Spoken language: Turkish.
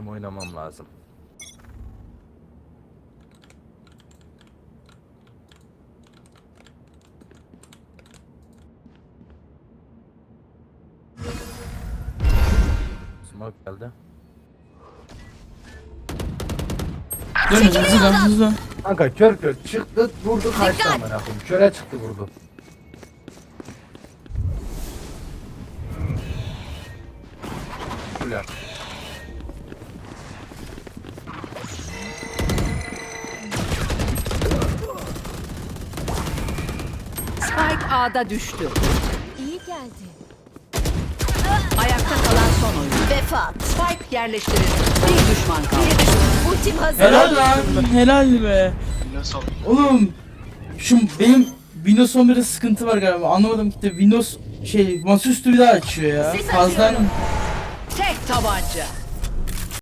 hakim oynamam lazım. Smoke geldi. Dön hızlı dön hızlı dön. Kanka kör kör çıktı vurdu kaçtı amına koyayım. Köre çıktı vurdu. Ulan. Spike A'da düştü. İyi geldi. Ayakta kalan son oyun. Vefat. Spike yerleştirildi. Bir düşman kaldı. Ultim hazır. Helal lan. Helal be. Oğlum şu benim Windows 11'de sıkıntı var galiba. Anlamadım gitti. Windows şey masaüstü bir daha açıyor ya. Ses Fazla açıyorum. Tek tabanca.